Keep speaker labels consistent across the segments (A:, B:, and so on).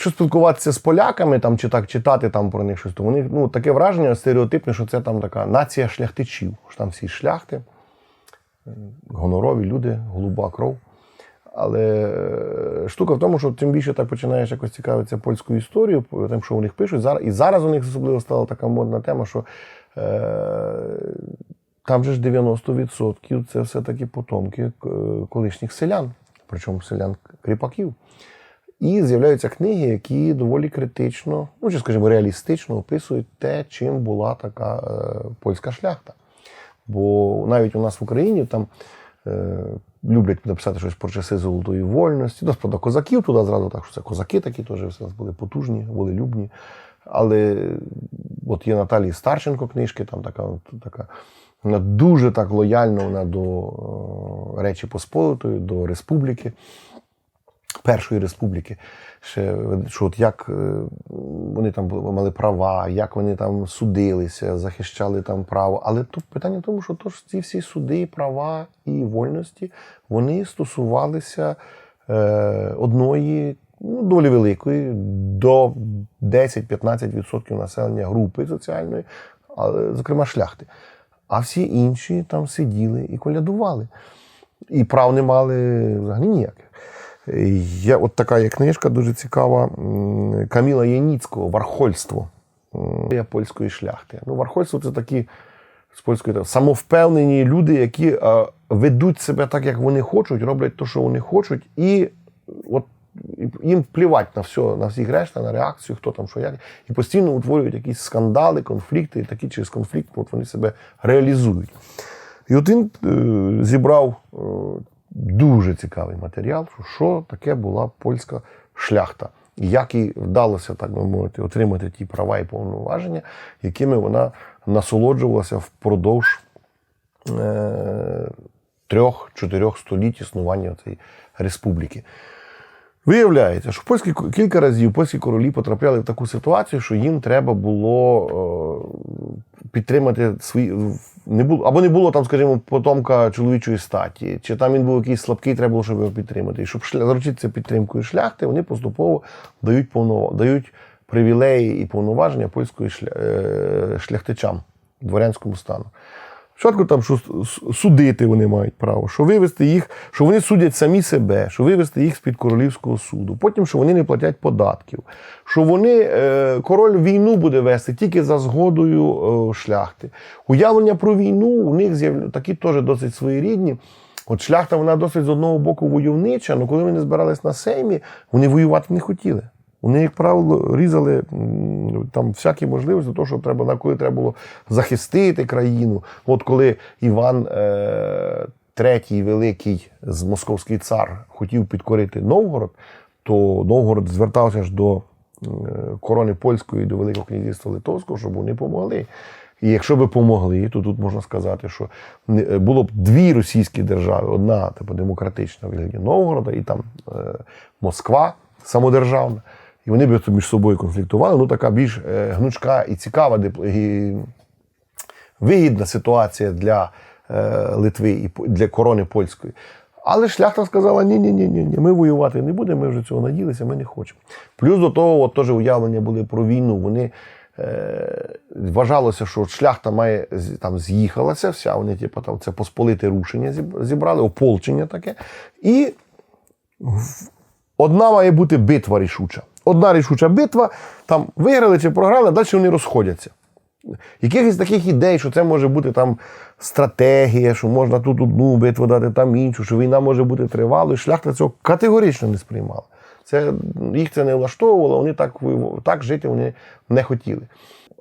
A: якщо спілкуватися з поляками там, чи так читати там про них щось, то вони ну, таке враження стереотипне, що це там така нація шляхтичів. Що там всі шляхти, е, гонорові люди, голуба кров. Але е, штука в тому, що тим більше так починаєш якось цікавитися польською історією, тим, що у них пишуть. І зараз у них особливо стала така модна тема, що е, там же ж 90% це все-таки потомки е, колишніх селян, причому селян кріпаків. І з'являються книги, які доволі критично, ну чи скажімо, реалістично описують те, чим була така е, польська шляхта. Бо навіть у нас в Україні там е, люблять написати щось про часи золотої вольності. Ну, правда, козаків туди зразу так, що це козаки такі теж були потужні, волелюбні. Але от є Наталії Старченко книжки, там така, така вона дуже так лояльна вона до е, Речі Посполитої, до республіки. Першої республіки, ще що от як е, вони там мали права, як вони там судилися, захищали там право. Але тут питання в тому, що то ж ці всі суди, права і вольності вони стосувалися е, одної ну, доволі великої до 10-15% населення групи соціальної, але, зокрема шляхти. А всі інші там сиділи і колядували. І прав не мали взагалі ніяких. Є от така є книжка дуже цікава Каміла Яніцького Вархольство польської шляхти. Ну, Вархольство це такі з польської самовпевнені люди, які е, ведуть себе так, як вони хочуть, роблять те, що вони хочуть, і от їм плівать на все, на всіх решта, на реакцію, хто там що як, і постійно утворюють якісь скандали, конфлікти, і такі через конфлікт от вони себе реалізують. І от він е, зібрав е, дуже цікавий матеріал, що, таке була польська шляхта, як їй вдалося, так би мовити, отримати ті права і повноваження, якими вона насолоджувалася впродовж е, трьох-чотирьох століть існування цієї республіки. Виявляється, що польські кілька разів польські королі потрапляли в таку ситуацію, що їм треба було е, підтримати свої. Не було, або не було там, скажімо, потомка чоловічої статі, чи там він був якийсь слабкий, треба було, щоб його підтримати. І щоб шля, заручитися підтримкою шляхти, вони поступово дають повно, дають привілеї і повноваження польської шля, е, шляхтичам, дворянському стану. Спочатку там, що судити вони мають право, що вивести їх, що вони судять самі себе, що вивести їх з-під королівського суду. Потім, що вони не платять податків, що вони, е, король війну буде вести тільки за згодою е, шляхти. Уявлення про війну у них з'яв... такі теж досить своєрідні. От шляхта вона досить з одного боку войовнича, але коли вони збирались на сеймі, вони воювати не хотіли. Вони, як правило, різали там всякі можливості, того, що треба на коли треба було захистити країну. От коли Іван е, III Великий з московський цар хотів підкорити Новгород, то Новгород звертався ж до корони польської, до Великого князівства Литовського, щоб вони допомогли. І якщо би помогли, то тут можна сказати, що е, було б дві російські держави: одна типу демократична в вигляді Новгорода, і там е, Москва самодержавна. Вони б між собою конфліктували. Ну, така більш е, гнучка і цікава і вигідна ситуація для е, Литви і для корони польської. Але шляхта сказала: ні, ні, ні, ні, ми воювати не будемо, ми вже цього наділися, ми не хочемо. Плюс до того, от теж уявлення були про війну. Вони е, вважалося, що шляхта має там з'їхалася, вся вони, типу, там це посполите рушення зібрали, ополчення таке. І Одна має бути битва рішуча. Одна рішуча битва, там виграли чи програли, а далі вони розходяться. Якихось таких ідей, що це може бути там стратегія, що можна тут одну битву дати, там іншу, що війна може бути тривалою. Шляхта цього категорично не сприймала. Це, їх це не влаштовувало, вони так, так жити вони не хотіли.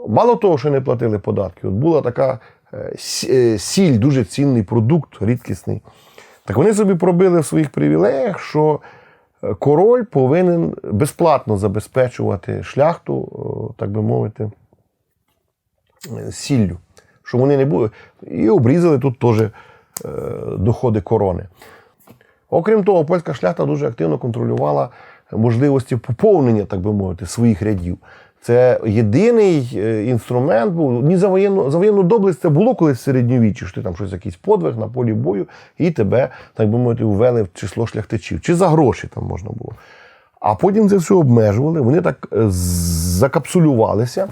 A: Мало того, що не платили податки, от була така е, е, сіль, дуже цінний продукт, рідкісний. Так вони собі пробили в своїх привілеях, що король повинен безплатно забезпечувати шляхту, так би мовити, е, сіллю. Що вони не були. І обрізали тут теж е, доходи корони. Окрім того, польська шляхта дуже активно контролювала можливості поповнення, так би мовити, своїх рядів. Це єдиний е, інструмент був. Ні за воєнну за воєнну доблесть це було колись в середньовіччі, що ти там щось якийсь подвиг на полі бою, і тебе, так би мовити, ввели в число шляхтичів. Чи за гроші там можна було. А потім це все обмежували, вони так е, закапсулювалися,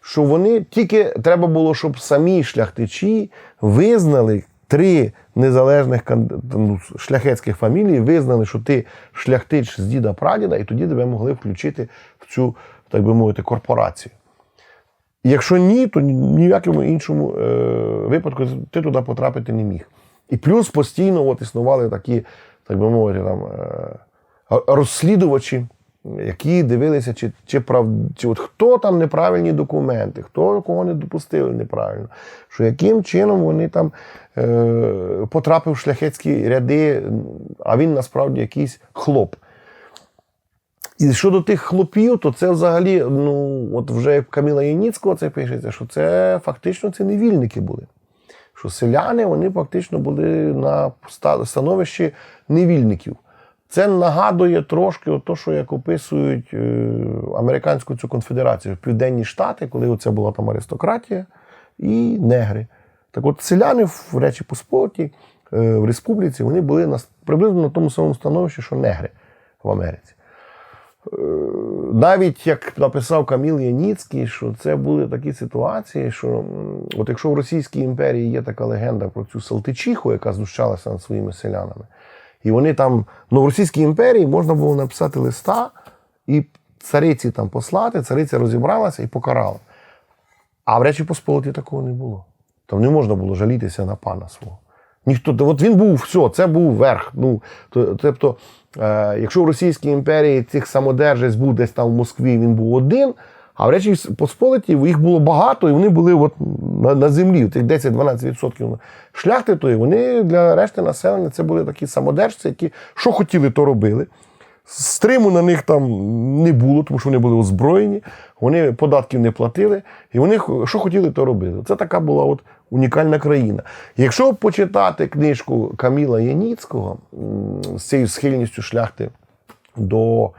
A: що вони тільки треба було, щоб самі шляхтичі визнали три незалежних ну, шляхетських фамілії, визнали, що ти шляхтич з діда прадіда, і тоді тебе могли включити в цю, так би мовити, корпорацію. Якщо ні, то ні в якому іншому е, випадку ти туди потрапити не міг. І плюс постійно от існували такі, так би мовити, там, е, розслідувачі, які дивилися, чи, чи, прав, чи от хто там неправильні документи, хто кого не допустили неправильно, що яким чином вони там е, потрапив в шляхетські ряди, а він насправді якийсь хлоп. І щодо тих хлопів, то це взагалі, ну, от вже як Каміла Яніцького це пишеться, що це фактично це невільники були. Що селяни вони фактично були на становищі невільників. Це нагадує трошки от то, що як описують е, американську цю конфедерацію, Південні Штати, коли оце була там аристократія і негри. Так от селяни в Речі Посполитій, е, в республіці, вони були на, приблизно на тому самому становищі, що негри в Америці навіть як написав Каміл Яніцький, що це були такі ситуації, що от якщо в Російській імперії є така легенда про цю Салтичиху, яка знущалася над своїми селянами, і вони там, ну в Російській імперії можна було написати листа і цариці там послати, цариця розібралася і покарала. А в Речі Посполиті такого не було. Там не можна було жалітися на пана свого. Ніхто, от він був все, це був верх. Ну, то- тобто, е, якщо в Російській імперії цих самодержець був десь там в Москві, він був один, а в Речі Посполиті їх було багато, і вони були от на, на землі. Тих 10-12% шляхти то вони для решти населення це були такі самодержці, які що хотіли, то робили. Стриму на них там не було, тому що вони були озброєні, вони податків не платили, і вони що хотіли, то робили. Це така була от унікальна країна. Якщо почитати книжку Каміла Яніцького з цією схильністю шляхти до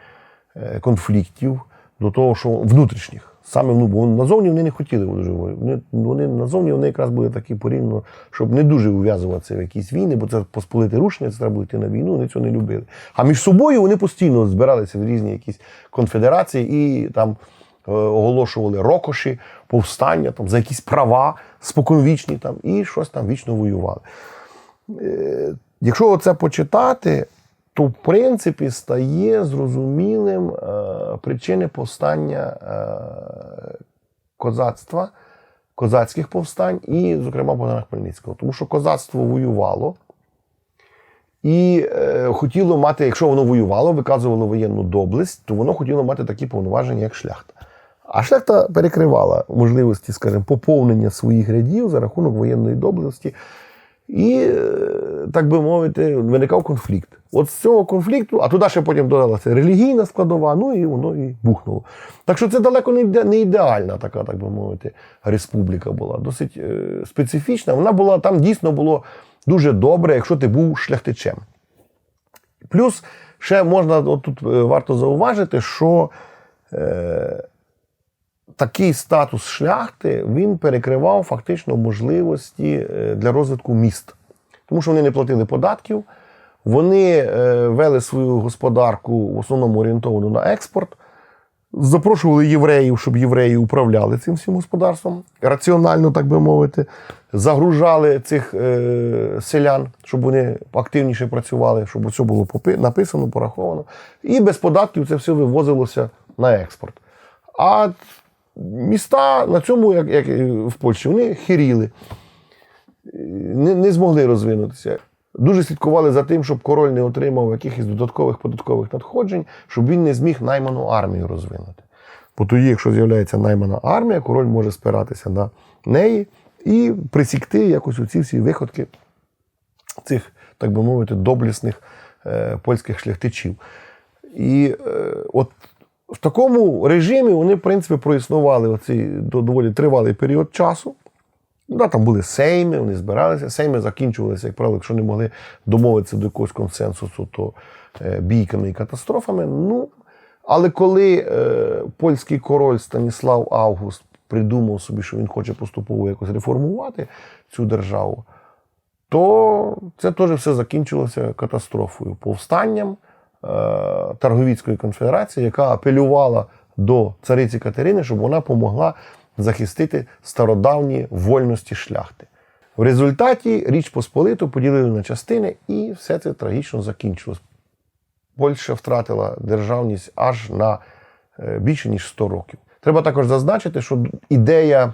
A: е, конфліктів, до того, що внутрішніх. Саме ну, бо назовні вони не хотіли дуже. Вони, вони назовні вони якраз були такі порівняно, щоб не дуже ув'язуватися в якісь війни, бо це посполити рушення, це треба було йти на війну, вони цього не любили. А між собою вони постійно збиралися в різні якісь конфедерації і там е, оголошували рокоші, повстання там, за якісь права споконвічні там, і щось там вічно воювали. Е, Якщо це почитати, то в принципі стає зрозумілим е, причини повстання е, козацтва, козацьких повстань і, зокрема, Богдана Хмельницького. Тому що козацтво воювало і е, хотіло мати, якщо воно воювало, виказувало воєнну доблесть, то воно хотіло мати такі повноваження, як шляхта. А шляхта перекривала можливості, скажімо, поповнення своїх рядів за рахунок воєнної доблесті. І, так би мовити, виникав конфлікт. От з цього конфлікту, а туди ще потім додалася релігійна складова, ну і воно і бухнуло. Так що це далеко не ідеальна така, так би мовити, республіка була. Досить е, специфічна. Вона була там дійсно було дуже добре, якщо ти був шляхтичем. Плюс ще можна от тут е, варто зауважити, що е, такий статус шляхти він перекривав фактично можливості е, для розвитку міст. Тому що вони не платили податків, вони е, вели свою господарку в основному орієнтовану на експорт. Запрошували євреїв, щоб євреї управляли цим всім господарством, раціонально, так би мовити, загружали цих е, селян, щоб вони активніше працювали, щоб все було написано, пораховано. І без податків це все вивозилося на експорт. А міста на цьому, як, як в Польщі, вони хиріли, не, не змогли розвинутися. Дуже слідкували за тим, щоб король не отримав якихось додаткових податкових надходжень, щоб він не зміг найману армію розвинути. Бо тоді, якщо з'являється наймана армія, король може спиратися на неї і присікти якось оці всі виходки цих, так би мовити, доблісних е, польських шляхтичів. І е, от в такому режимі вони, в принципі, проіснували оцей доволі тривалий період часу. Да, там були сейми, вони збиралися. Сейми закінчувалися, як правило, якщо не могли домовитися до якогось консенсусу, то е, бійками і катастрофами. Ну, але коли е, польський король Станіслав Август придумав собі, що він хоче поступово якось реформувати цю державу, то це теж все закінчилося катастрофою, повстанням, Тарговіцької конфедерації, яка апелювала до цариці Катерини, щоб вона помогла захистити стародавні вольності шляхти. В результаті Річ Посполиту поділили на частини, і все це трагічно закінчилось. Польща втратила державність аж на е, більше ніж 100 років. Треба також зазначити, що ідея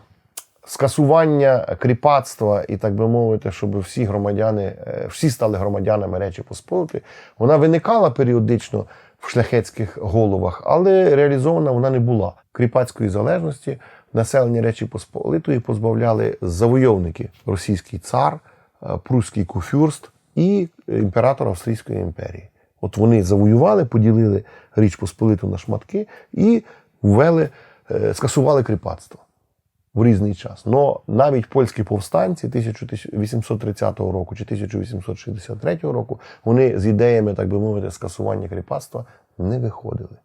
A: скасування кріпацтва і, так би мовити, щоб всі громадяни, е, всі стали громадянами Речі Посполитої, вона виникала періодично в шляхетських головах, але реалізована вона не була. Кріпацької залежності населення Речі Посполитої позбавляли завойовники російський цар, е, прусський куфюрст і імператор Австрійської імперії. От вони завоювали, поділили Річ Посполиту на шматки і ввели, е, скасували кріпацтво в різний час. Но навіть польські повстанці 1830 року чи 1863 року вони з ідеями, так би мовити, скасування кріпацтва не виходили.